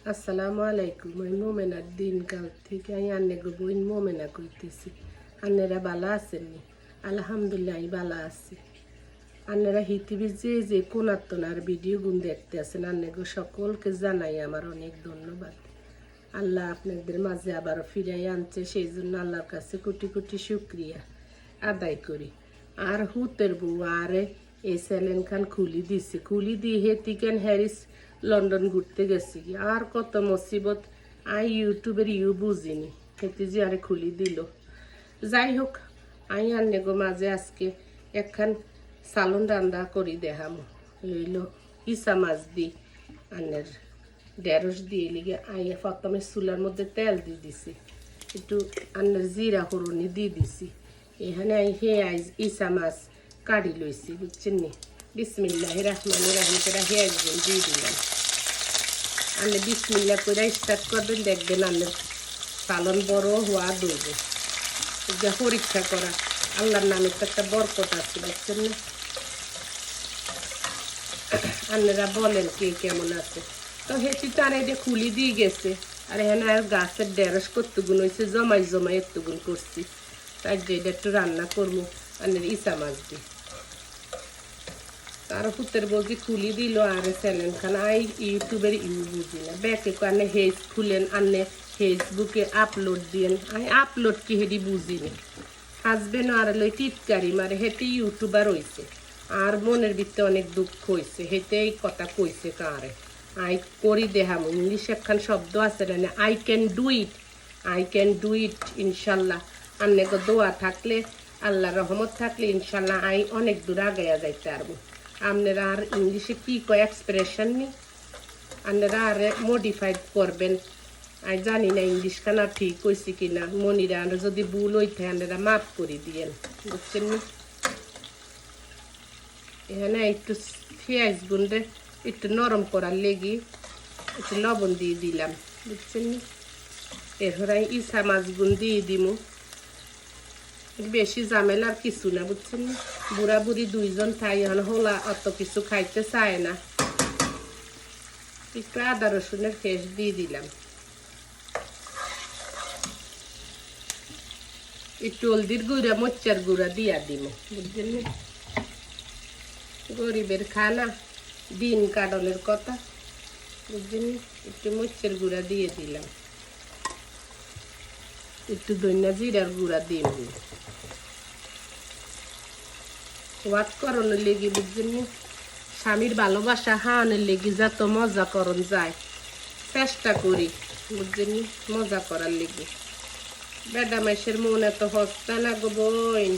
আসসালামু আলাইকুম আমি মোমেনার দিনকাল থেকে আমি আন্নে গো বইন মোমেনা কইতেছি আন্নেরা বালা আছেননি আলহামদুলিল্লাহ আমি বালা আছি আন্নেরা হিতিবির যে যে কোনাত্তনার ভিডিও গুণ দেখতে আছেন আন্নে গো সকলকে জানাই আমার অনেক ধন্যবাদ আল্লাহ আপনাদের মাঝে আবারও ফিরাই আনছে সেই জন্য আল্লাহর কাছে কোটি কোটি শুক্রিয়া আদায় করি আর হুতের বউ আরে এই স্যালেন খান খুলি দিছে খুলি দিয়ে হেতিকেন হ্যারিস লন্ডন ঘুরতে গেছি। আর কত মুসিবত। আই ইউটিউবের ইউ বুঝিনি। হেতি যে আরে খুলি দিল। যাই হোক, আই আন্নে গো মাঝে আজকে একখান সালন রান্না করি দেখাম। হইল ইসা মাছ দি আন্নের ঢেঁড়স দিয়ে লিগে আইয়া প্রথমে চুলার মধ্যে তেল দিয়ে দিছি। একটু আন্নের জিরা হরুনি দিয়ে দিছি। এখানে আই হে আইজ ইসা মাছ কাটি লইছি, বুঝছেন নি? বিসমিল্লাহ রহমান রাহিম করে হে একজন দিয়ে দিলাম আন্নে বিসমিল্লা করে স্টার্ট করবেন, দেখবেন আন্নের পালন বড় হওয়া দৌড়বে যা পরীক্ষা করা, আল্লাহর নামে তো একটা বরকত আছে বুঝছেন না? আন্নেরা বলেন কে কেমন আছে। তো হেঁটি তার এটা খুলি দিয়ে গেছে, আর এখানে আর গাছের ডেরস কতগুণ হয়েছে জমাই জমাই এতগুণ করছি। তাই যে একটু রান্না করব, আন্নের ইসা মাছ দিয়ে। তার পুতের বলছি খুলি দিল আর চ্যানেল খান আই ইউটিউবের ইউ বুঝি না ব্যাকে কানে হেজ খুলেন, আনে ফেসবুকে আপলোড দিয়েন। আই আপলোড কি হেডি বুঝি না। হাজবেন্ড আর লই টিটকারি মারে হেতে ইউটিউবার হইছে। আর মনের ভিতরে অনেক দুঃখ হয়েছে হেতে এই কথা কইছে কারে। আই করি দেহাম, ইংলিশ একখান শব্দ আছে না I can do it I can do it ইনশাল্লাহ। আন্নে দোয়া থাকলে, আল্লাহ রহমত থাকলে, ইনশাল্লাহ আই অনেক দূর আগাইয়া যাইতে পারব। আপনারা আর ইংলিশে কি কয় এক্সপ্রেশন নি? আপনারা আর মডিফাইড করবেন। আমি জানি না ইংলিশ খানা ঠিক কইছি কিনা। মনিরা আর যদি ভুল হইতে আপনারা মাফ করে দিয়েন। বুঝছেন নি? এখানে একটু পেঁয়াজ গুন্ডে একটু নরম করার লেগে একটু লবণ দিয়ে দিলাম। বুঝছেন নি? এরপর ইসা মাছ গুন দিয়ে দিমু। বেশি ঝামেলার কিছু না, বুঝছেন? বুড়া বুড়ি দুইজন খাই এখন হোলা অত কিছু খাইতে চায় না। একটু আদা রসুনের পেস্ট দিয়ে দিলাম। একটু হলদির গুঁড়া মোচ্চার গুঁড়া দিয়া দিব বুঝছেন? না গরিবের খানা, দিন কাটলের কথা, বুঝছেন? একটু মোচ্চার গুঁড়া দিয়ে দিলাম। একটু দইনা জিরার গুঁড়া দিয়ে দিই ওয়াট করণের লেগে বুঝছেন? স্বামীর ভালোবাসা হানের লেগে যত মজা করণ যায়, চেষ্টা করি, বুঝছেন? মজা করার লেগে। বেডা মাইসের মন এত হস্তা না গো বইন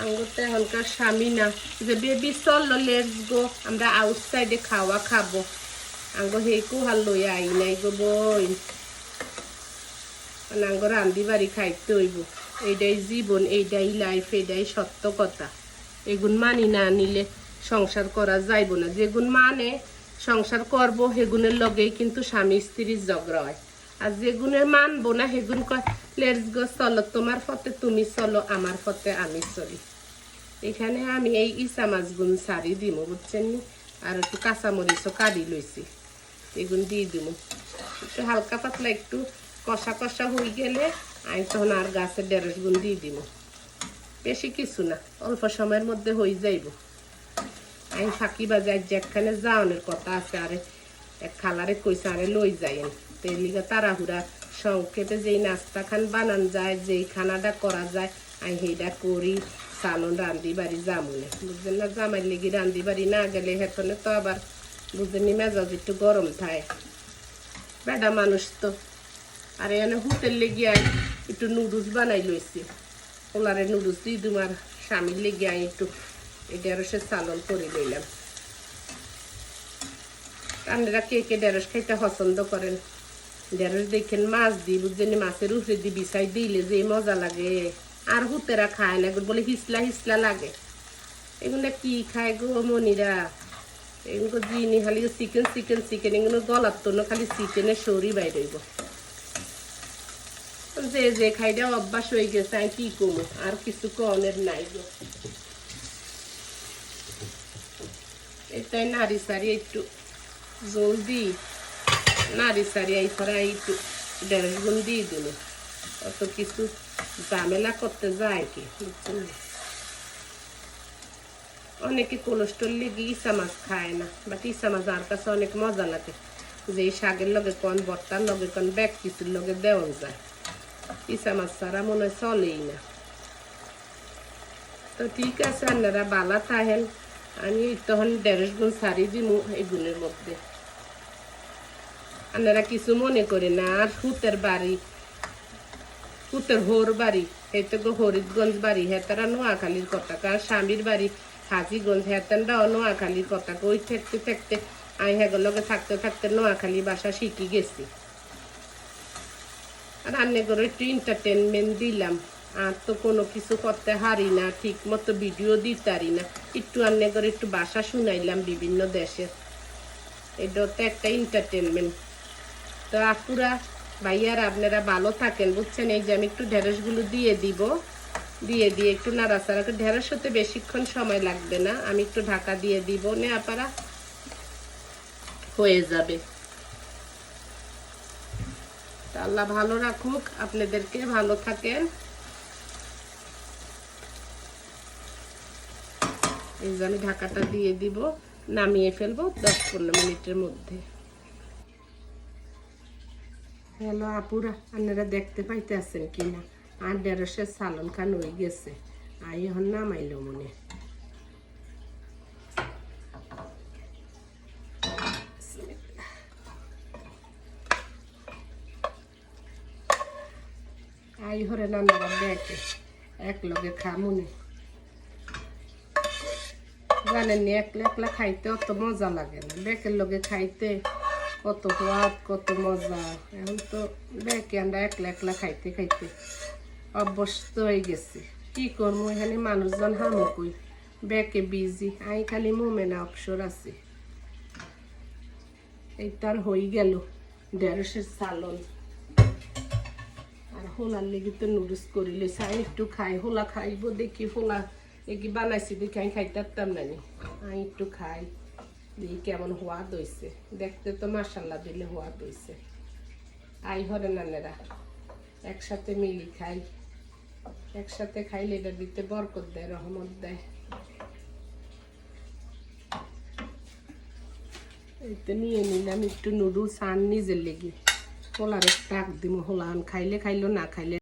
আঙ্গুর তো এখনকার স্বামী না। যে বেবি চল লেটস গো আমরা আউটসাইডে খাওয়া খাব। আঙ্গ হেই কুহার লই আই নাই গো বইন নাঙ্গ রান্ধি বাড়ি খাইতে হইব। এইটাই জীবন এইটাই লাইফ এইটাই সত্য কথা। এগুন মানি না নিলে সংসার করা যাইব না। যেগুন মানে সংসার করব সেগুনের লগেই কিন্তু স্বামী স্ত্রীর ঝগড়া হয়। আর যেগুনের মানবো না সেগুন কয়, লেটস গো, চলো, তোমার ফতে তুমি চলো, আমার ফতে আমি চলি। এখানে আমি এই ইসা মাছগুন সারি দিব বুঝছেন নি? আর একটু কাঁচামরিচও কাটি লইছি। এগুন দিয়ে দিব একটু হালকা পাতলা একটু কষা কষা হয়ে গেলে আমি তখন আর গাছের ঢেঁড়স গুণ দিয়ে দিব। বেশি কিছু না, অল্প সময়ের মধ্যে হয়ে যাইব। আমি ফাঁকি বাজার যেখানে যাওয়ানোর কথা আছে, আরে এক খালারে কইছে, আরে লই যাইন তো তাড়াহুড়া, সংক্ষেপে যেই নাস্তা খান বানান যায়, যেই খানাটা করা যায়, আমি সেইটা করি সালন রান্ধি বাড়ি জামুনে বুঝলেন না জামাই লেগে রান্ধি বাড়ি না গেলে হেতনে তো আবার বুঝলেন মেজাজ একটু গরম থাকে। বেডা মানুষ তো। আর এখানে হোটেল লেগে আই একটু নুডলস বানাই লইছি। ওনারে নুডলস দিয়ে তোমার স্বামীর লেগে আই একটু। ঢেঁড়সে চালন করে লইলাম। আপনারা কে কে ঢেঁড়স খাইতে পছন্দ করেন? ঢেঁড়স দেখেন মাছ দিই বুঝছেন, মাছের উপরে দি বিছাই দিলে যে মজা লাগে। আর হুতেরা খায় না, এগুলো বলে হিসলা হিসলা লাগে। এগুলো কি খায় গো মনিরা? এগুলো জিনি খালি চিকেন চিকেন চিকেন এগুলো গলার তো খালি চিকেনের শরী বাইরে যে যে খাইটা অভ্যাস হয়ে গেছে আমি কি করব আর কিছু কনের নাই গো। এটাই নারী সারি একটু, জলদি। নাড়ি সারি এই পরে একটু দেড়শ গুণ দিয়ে দিল অত কিছু ঝামেলা করতে যায় কি? অনেকে কোলেস্ট্রল লেগে ইসা মাছ খায় না, বাট ইসা মাছ আর কাছে অনেক মজা লাগে। যে এই শাকের লগে কোন বর্তার লগে কোন, ব্যাগ কিছুর লগে দেওয়া যায়। ইসা মাছ ছাড়া মনে হয় চলেই না তো ঠিক আছে আপনারা বালা থাকেন আমি তখন দেড়শ গুণ সারি দিব এগুলোর মধ্যে আপনারা কিছু মনে করে না আর হুতের বাড়ি হুতের হোর বাড়ি হেতে গো হরিদগঞ্জ বাড়ি হেতারা নোয়াখালীর কথা কার স্বামীর বাড়ি হাজিগঞ্জ হেতেনরাও নোয়াখালীর কথা ওই থাকতে থাকতে আমি হেগুলোকে থাকতে থাকতে নোয়াখালী বাসা শিখি গেছি রান্না করে একটু এন্টারটেনমেন্ট দিলাম। আর তো কোনো কিছু করতে হারি না ঠিক মতো ভিডিও দিতে পারি না। একটু রান্না করে একটু বাসা শুনাইলাম বিভিন্ন দেশের। এটা তো একটা এন্টারটেনমেন্ট তো আপুরা, ভাইয়ার, আপনারা ভালো থাকেন, বুঝছেন? এই যে আমি একটু ঢেঁড়সগুলো দিয়ে দিব। দিয়ে দিয়ে একটু নাড়াচাড়া করে। ঢেঁড়স হতে বেশিক্ষণ সময় লাগবে না। আমি একটু ঢাকা দিয়ে দিব নে আপারা হয়ে যাবে। আল্লাহ ভালো রাখুক, আপনাদেরকে ভালো থাকেন। এই যে আমি ঢাকাটা দিয়ে দিব, নামিয়ে ফেলব দশ পনেরো মিনিটের মধ্যে। হ্যালো আপুরা, আপনারা দেখতে পাইতে আছেন কিনা? আর দেড়শের সালন খান হয়ে গেছে। আর এখন নামাইলো মনে আই হরে নানারা দেখে এক। লগে খামুনি। জানেন নি, একলা একলা খাইতে অত মজা লাগে না। বেকের লগে খাইতে কত সোয়াদ, কত মজা। এখন তো বেকে আমরা একলা একলা খাইতে খাইতে অভ্যস্ত হয়ে গেছি। কি করব এখানে মানুষজন হামুকুই বেকে বিজি আই খালি মোমেনা অবসর আছি। এই তার হয়ে গেল। দেড়শের সালন আর হোলার লেগে তো নুডলস করিলে চাই, একটু খাই, হোলা খাইব দেখি, হোলা দেখি বানাইছি দেখি, আমি খাইতে পারতাম না। আমি একটু খাই, দেখি কেমন হোয়াদ হয়েছে দেখতে তো মাসাল্লা দিলে হোয়াদ হয়েছে আই হরে নানেরা, একসাথে মিলি খাই। একসাথে খাইলে এটা দিতে বরকত দেয়, রহমত দেয়। এই তো নিয়ে নিলাম একটু নুডলস আন নিজের লেগে। হোলার একটা দিব হোলা আন খাইলে খাইলো না খাইলে